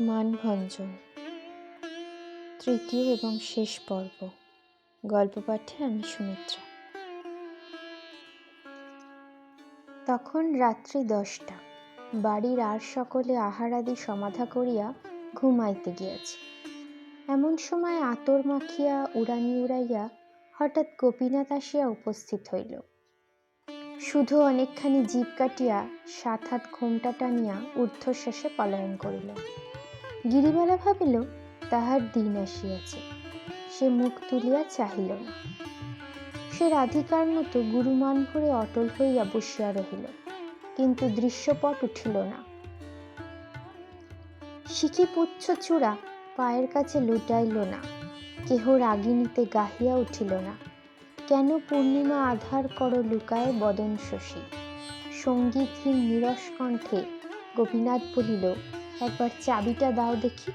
মানভঞ্জন। তৃতীয় এবং শেষ পর্ব। গল্প পাঠে আমি সুমিত্রা। তখন রাত্রি দশটা। বাড়ির আর সকলে আহারাদি সমাধা করিয়া ঘুমাইতে গিয়াছে। এমন সময় আতর মাখিয়া উড়ানি উড়াইয়া হঠাৎ গোপীনাথ আসিয়া উপস্থিত হইল। শুধু অনেকখানি জীব কাটিয়া সাত হাত ঘোমটা টানিয়া ঊর্ধ্বশ্বাসে পলায়ন করিল। গিরিবালা ভাবিল, তাহার দিন আসিয়াছে। সে মুখ তুলিয়া চাহিল না। সে রাধিকার মতো গুরুমান ভরে অটল হইয়া বসিয়া রহিল, কিন্তু দৃশ্যপট উঠিল না। শিখি পুচ্ছ চূড়া পায়ের কাছে লুটাইল না, কেহ রাগিনীতে গাহিয়া উঠিল না। কেন পূর্ণিমা আধার কর লুকায় বদন শশী? সঙ্গীতহীন নিরস কণ্ঠে গোপীনাথ বলিল একবার চাবিটা দাও দেখি।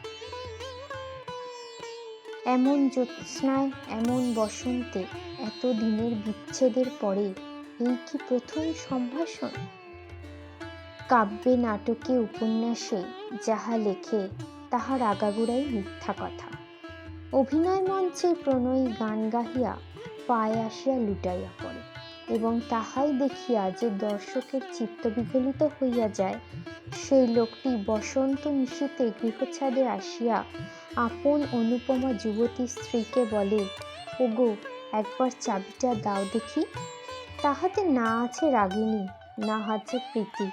এমন জ্যোৎস্নায়, এমন বসন্তে, এত দিনের বিচ্ছেদের পরে এই কি প্রথম সম্ভাষণ? কাব্যে নাটকে, উপন্যাসে যাহা লেখে, তাহার আগাগোড়াই মিথ্যা কথা। অভিনয় মঞ্চে প্রণয়ী গান গাহিয়া পায়ে আসিয়া লুটাইয়া পড়ে। এবং তাহাই দেখিয়া যে দর্শকের চিত্ত বিগলিত হইয়া যায়, সেই লোকটি বসন্ত নিশীতে গৃহছাদে আসিয়া আপন অনুপমা যুবতী স্ত্রীকে বলে, ওগো, একবার চাবিটা দাও দেখি। তাহাতে না আছে রাগিনী, না আছে প্রীতি।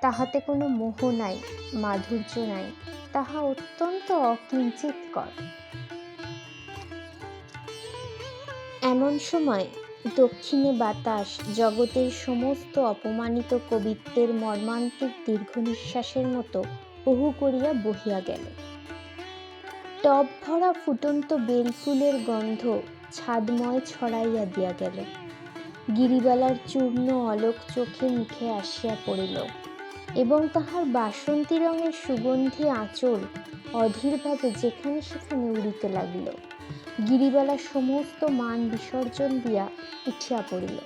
তাহাতে কোনো মোহ নাই, মাধুর্য নাই। তাহা অত্যন্ত অকিঞ্চিতকর এমন সময় দক্ষিণে বাতাস, জগতের সমস্ত অপমানিত কবিত্বের মর্মান্তিক দীর্ঘ নিঃশ্বাসের মতো বহু করিয়া বহিয়া গেল। টপ ভরা ফুটন্ত বেলফুলের গন্ধ ছাদময় ছড়াইয়া দিয়া গেল। গিরিবালার চূর্ণ অলোক চোখে মুখে আসিয়া পড়িল এবং তাহার বাসন্তী রঙের সুগন্ধি আঁচল অধীরভাবে যেখানে সেখানে উড়িতে লাগিল। গিরিবালা সমস্ত মান বিসর্জন দিয়া উঠিয়া পড়িল।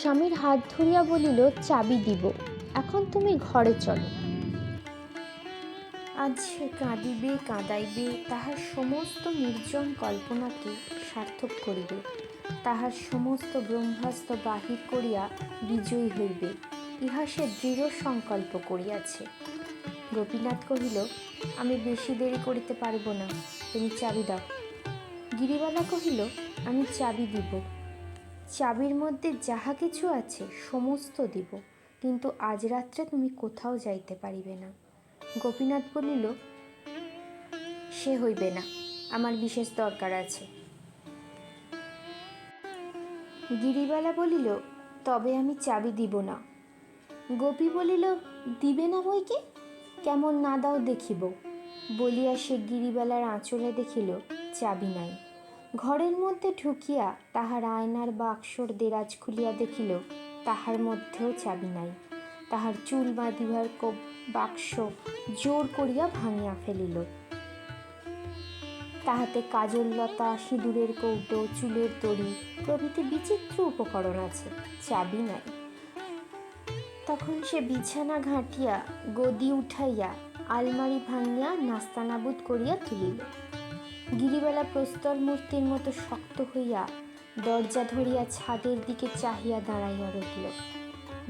স্বামীর হাত ধরিয়া বলিল, চাবি দিব, এখন তুমি ঘরে চলো। আজ সে কাঁদিবে, কাঁদাইবে, তাহার সমস্ত নির্জন কল্পনাকে সার্থক করিবে। তাহার সমস্ত ব্রহ্মাস্ত্র বাহির করিয়া বিজয়ী হইবে, ইহা সে দৃঢ় সংকল্প করিয়াছে। গোপীনাথ কহিল, আমি বেশি দেরি করিতে পারিব না। তুমি চাবি দাও। গিরিবালা কহিল, আমি চাবি দিব। চাবির মধ্যে যাহা কিছু আছে সমস্ত দিব, কিন্তু আজ রাত্রে তুমি কোথাও যাইতে পারিবে না। গোপীনাথ বলিল, সে হইবে না, আমার বিশেষ দরকার আছে। গিরিবালা বলিল, তবে আমি চাবি দিব না। গোপী বলিল, দিবে না বইকে? কেমন না দাও দেখিব। বলিয়া সে গিরিবেলার আঁচলে দেখিল, চাবি নাই। ঘরের মধ্যে ঢুকিয়া তাহার আয়নার বাক্সর দেরাজ খুলিয়া দেখিল, তাহার মধ্যেও চাবি নাই। তাহার চুল বাঁধিবার বাক্স জোর করিয়া ভাঙিয়া ফেলিল। তাহাতে কাজললতা সিঁদুরের কৌটো, চুলের তরি প্রভৃতি বিচিত্র উপকরণ আছে, চাবি নাই। তখন সে বিছানা ঘাঁটিয়া গদি উঠাইয়া আলমারি ভাঙিয়া নাস্তানাবুদ করিয়া তুলিল। গিরিবেলা প্রস্তর মূর্তির মতো শক্ত হইয়া দরজা ধরিয়া ছাদের দিকে চাহিয়া দাঁড়াইয়া রহিল।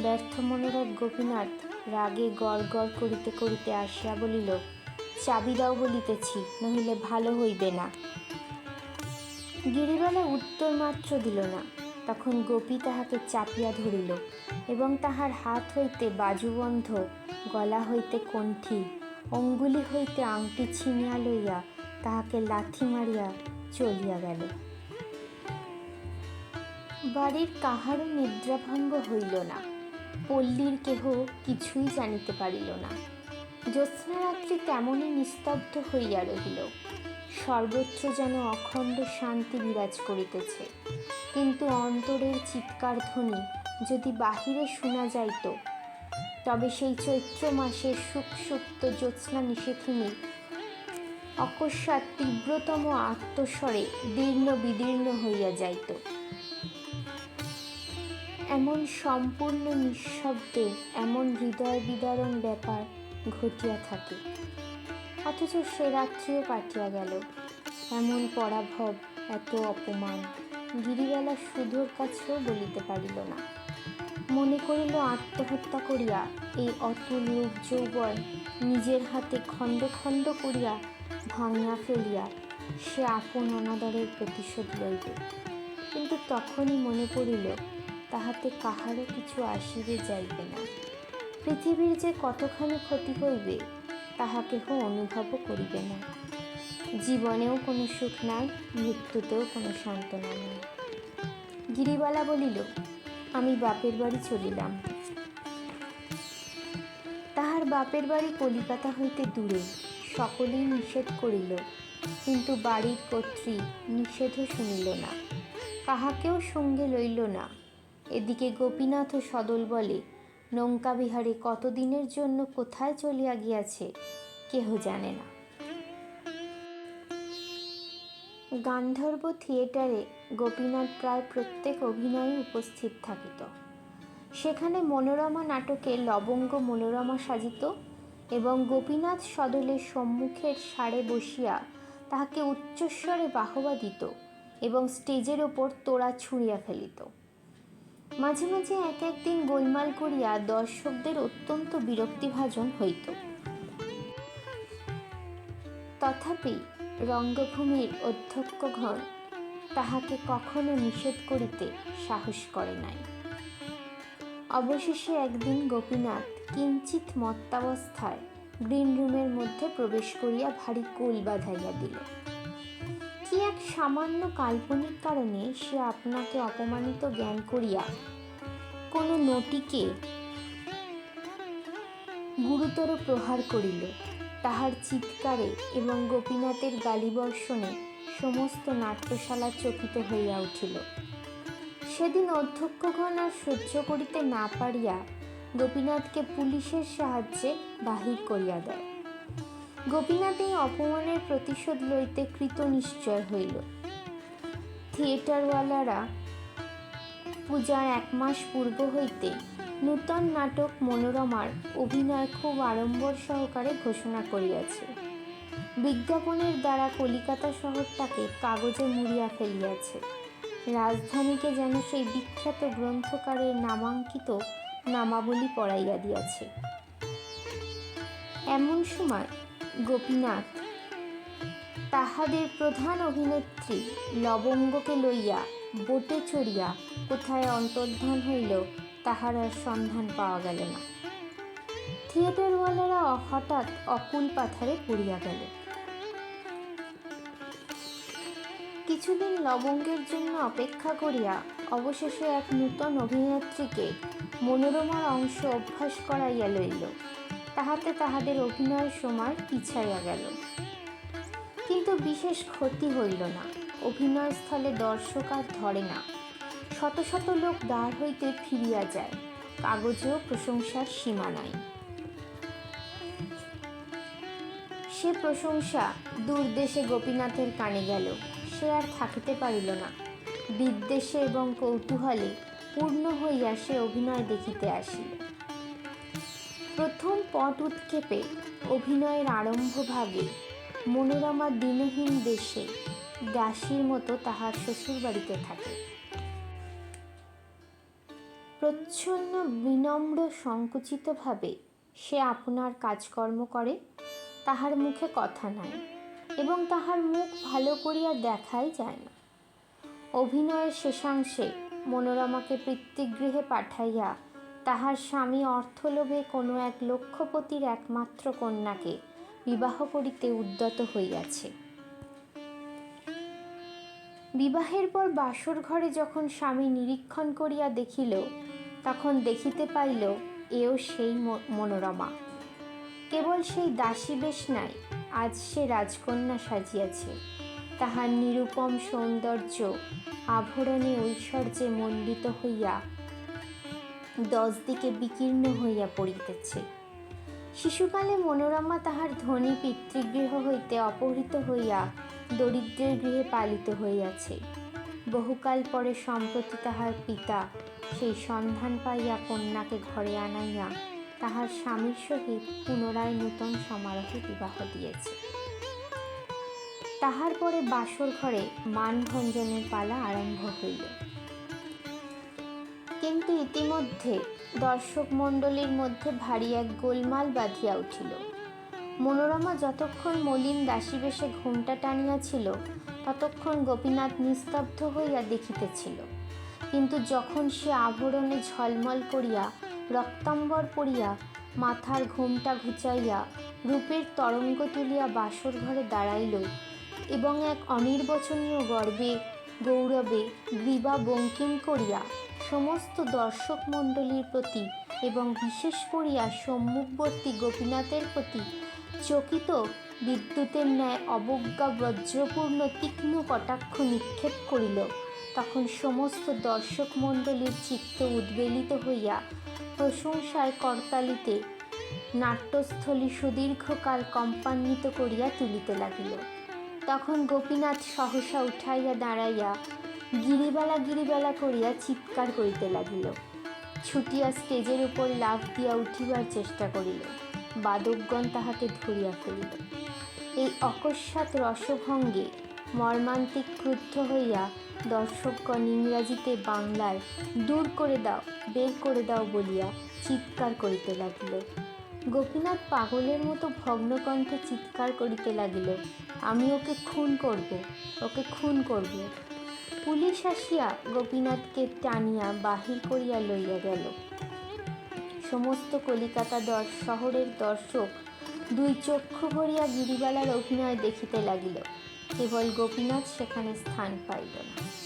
ব্যর্থ মনোরথ গোপীনাথ রাগে গড় গড় করিতে করিতে আসিয়া বলিল, চাবি দাও বলিতেছি, নহিলে ভালো হইবে না। গিরিবেলা উত্তর মাত্র দিল না। তখন গোপী তাহাকে চাপিয়া ধরিল এবং তাহার হাত হইতে বাজুবন্ধ, গলা হইতে কণ্ঠি অঙ্গুলি হইতে আংটি ছিনিয়া লইয়া তাহাকে লাথি মারিয়া চলিয়া গেল। বাড়ির কাহারও নিদ্রাভঙ্গ হইল না, পল্লীর কেহ কিছুই জানিতে পারিল না। জ্যোৎস্নারাত্রি তেমনই নিস্তব্ধ হইয়া রহিল। সর্বত্র যেন অখণ্ড শান্তি বিরাজ করিতেছে। কিন্তু অন্তরের চিৎকার ধ্বনি যদি বাহিরে শোনা যাইত তবে সেই চৈত্র মাসের সুখসুপ্ত জ্যোৎস্না নিষেধিনী। অকস্মাৎ তীব্রতম আত্মস্বরে দীর্ণ বিদীর্ণ হইয়া যাইত। এমন সম্পূর্ণ নিঃশব্দে এমন হৃদয় বিদারণ ব্যাপার ঘটিয়া থাকে। অথচ সে রাত্রিও কাটিয়া গেল। এমন পরাভব, এত অপমান, গিরিবেলা সুধোর কাছেও বলিতে পারিল না। মনে করিল, আত্মহত্যা করিয়া, এই অতুল রূপ যৌবন নিজের হাতে খণ্ড খণ্ড করিয়া ভাঙিয়া ফেলিয়া সে আপন অনাদরের প্রতিশোধ লইবে। কিন্তু তখনই মনে পড়িল, তাহাতে কাহারও কিছু আসিবে যাইবে না। পৃথিবীর যে কতখানি ক্ষতি হইবে, তাহা কেহ অনুভবও করিবে না। জীবনেও কোনো সুখ নাই, মৃত্যুতেও কোনো সান্ত্বনা নাই। গিরিবালা বলিল আমি বাপের বাড়ি চলিলাম। তাহার বাপের বাড়ি কলিকাতা হইতে দূরে, সকলেই নিষেধ করিল, কিন্তু বাড়ির কর্ত্রী নিষেধও শুনিল না। কাহাকেও সঙ্গে লইল না। এদিকে গোপীনাথ ও সদল বলে, নৌকা বিহারে কতদিনের জন্য কোথায় চলিয়া গিয়াছে, কেহ জানে না। গান্ধর্ব থিয়েটারে গোপীনাথ প্রায় প্রত্যেক অভিনয়ে উপস্থিত থাকিত। সেখানে মনোরমা নাটকে লবঙ্গ মনোরমা সাজিত এবং গোপীনাথ সদলের সম্মুখের সারে বসিয়া তাহাকে উচ্চস্বরে বাহবা দিত এবং স্টেজের ওপর তোড়া ছুঁড়িয়া ফেলিত। মাঝে মাঝে এক একদিন গোলমাল করিয়া দর্শকদের অত্যন্ত বিরক্তিভাজন হইত। তথাপি রঙ্গভূমির অধ্যক্ষগণ তাহাকে কখনো নিষেধ করিতে সাহস করে নাই। অবশেষে একদিন গোপীনাথ কিঞ্চিত মত্তাবস্থায় গ্রিন রুমের মধ্যে প্রবেশ করিয়া ভারী কোল বাঁধাইয়া দিল। কি এক সামান্য কাল্পনিক কারণে সে আপনাকে অপমানিত জ্ঞান করিয়া কোনো নটিকে গুরুতর প্রহার করিল। তাহার চিৎকারে এবং গোপীনাথের গালিবর্ষণে সমস্ত নাট্যশালা চকিত হইয়া উঠিল। সেদিন অধ্যক্ষগণ আর সহ্য করিতে না পারিয়া গোপীনাথকে পুলিশের সাহায্যে বাহির করিয়া দেয়। গোপীনাথ এই অপমানের প্রতিশোধ লইতে কৃত নিশ্চয় হইল। থিয়েটারওয়ালারা পূজার এক মাস পূর্ব হইতে নূতন নাটক মনোরমার অভিনয় খুব আড়ম্বর সহকারে ঘোষণা করিয়াছে। বিজ্ঞাপনের দ্বারা কলিকাতা শহরটাকে কাগজে মুড়িয়া ফেলিয়াছে। রাজধানীকে যেন সেই বিখ্যাত গ্রন্থকারের নামাঙ্কিত নামাবলী পড়াইয়া দিয়াছে। এমন সময় গোপীনাথ তাহাদের প্রধান অভিনেত্রী লবঙ্গকে লইয়া বোটে চড়িয়া কোথায় অন্তর্ধান হইল তাহার আর সন্ধান পাওয়া গেল না। থিয়েটারওয়ালারা হঠাৎ অকুল পাথারে পড়িয়া গেল। কিছুদিন লবঙ্গের জন্য অপেক্ষা করিয়া অবশেষে এক নূতন অভিনেত্রীকে মনোরমার অংশ অভ্যাস করাইয়া লইল। তাহাতে তাহাদের অভিনয়ের সময় পিছাইয়া গেল। কিন্তু বিশেষ ক্ষতি হইল না। অভিনয়স্থলে দর্শক আর ধরে না। শত শত লোক দাঁড় হইতে ফিরিয়া যায়। কাগজেও প্রশংসার সীমা নাই। সে প্রশংসা দূর দেশে গোপীনাথের কানে গেল। সে আর থাকিতে পারিল না। বিদ্বেষে এবং কৌতূহলে পূর্ণ হইয়া সে অভিনয় দেখিতে আসিল। প্রথম পট উৎক্ষেপে অভিনয়ের আরম্ভ ভাগে মনোরমা দিনহীন দেশে দাসীর মতো তাহার শ্বশুর বাড়িতে থাকে। প্রচ্ছন্ন, বিনম্র, সংকুচিতভাবে সে আপনার কাজকর্ম করে, তাহার মুখে কথা নাই এবং তাহার মুখ ভালো করিয়া দেখাই যায় না। অভিনয়ের শেষাংশে মনোরমাকে পিতৃগৃহে পাঠাইয়া তাহার স্বামী অর্থলোভে কোনো এক লক্ষপতির একমাত্র কন্যাকে বিবাহ করিতে উদ্যত হইয়াছে। বিবাহের পর বাসর ঘরে যখন স্বামী নিরীক্ষণ করিয়া দেখিল তখন দেখিতে পাইল এও সেই মনোরমা। কেবল সেই দাসী বেশ নাই, আজ সে রাজকন্যা সাজিয়াছে। তাহার নিরুপম সৌন্দর্য আভরণে ঐশ্বর্যে মণ্ডিত হইয়া দশ দিকে বিকীর্ণ হইয়া পড়িতেছে। শিশুকালে মনোরমা তাহার ধনী পিতৃগৃহ হইতে অপহৃত হইয়া দরিদ্রের গৃহে পালিত হইয়াছে। বহুকাল পরে সম্প্রতি তাহার পিতা সেই সন্ধান পাইয়া কন্যাকে ঘরে আনাইয়া তাহার স্বামীর সহিত পুনরায় নূতন সমারোহে বিবাহ দিয়েছে। তাহার পরে বাসর ঘরে মানভঞ্জনের পালা আরম্ভ হইল। কিন্তু ইতিমধ্যে দর্শক মণ্ডলীর মধ্যে ভারী এক গোলমাল বাঁধিয়া উঠিল। মনোরমা যতক্ষণ মলিন দাসী বেশে ঘুমটা টানিয়াছিল, ততক্ষণ গোপীনাথ নিস্তব্ধ হইয়া দেখিতেছিল। কিন্তু যখন সে আভরণে ঝলমল করিয়া রক্তাম্বর পড়িয়া মাথার ঘুমটা ঘুচাইয়া রূপের তরঙ্গ তুলিয়া বাসর ঘরে দাঁড়াইল এবং এক অনির্বচনীয় গর্বে, গৌরবে গ্রীবা বঙ্কিম করিয়া সমস্ত দর্শক মণ্ডলীর প্রতি এবং বিশেষ করিয়া সম্মুখবর্তী গোপীনাথের প্রতি চকিত বিদ্যুতের ন্যায় অবজ্ঞা, বজ্রপূর্ণ তীক্ষ্ণ কটাক্ষ নিক্ষেপ করিল। সমস্ত দর্শক মণ্ডলীর চিত্ত উদ্বেলিত হইয়া প্রশংসায় করতালিতে নাট্যস্থলী সুদীর্ঘকাল কম্পান্বিত করিয়া তুলিতে লাগিল। তখন গোপীনাথ সহসা উঠাইয়া দাঁড়াইয়া গিরিবেলা গিরিবেলা করিয়া চিৎকার করিতে লাগিল। ছুটিয়া স্টেজের উপর লাফ দিয়া উঠিবার চেষ্টা করিল। বাদকগণ তাহাকে ধরিয়া ফেলিল। এই অকস্মাৎ রসভঙ্গে মর্মান্তিক ক্রুদ্ধ হইয়া দর্শকগণ ইংরাজিতে বাংলায় দূর করে দাও, বের করে দাও বলিয়া চিৎকার করিতে লাগিল। গোপীনাথ পাগলের মতো ভগ্নকণ্ঠে চিৎকার করিতে লাগিল, আমি ওকে খুন করব, ওকে খুন করব। পুলিশ আসিয়া গোপীনাথকে টানিয়া বাহির করিয়া লইয়া গেল। সমস্ত কলিকাতা দর, শহরের দর্শক দুই চক্ষু ভরিয়া গিরিবালার অভিনয় দেখিতে লাগিল। কেবল গোপীনাথ সেখানে স্থান পাইল না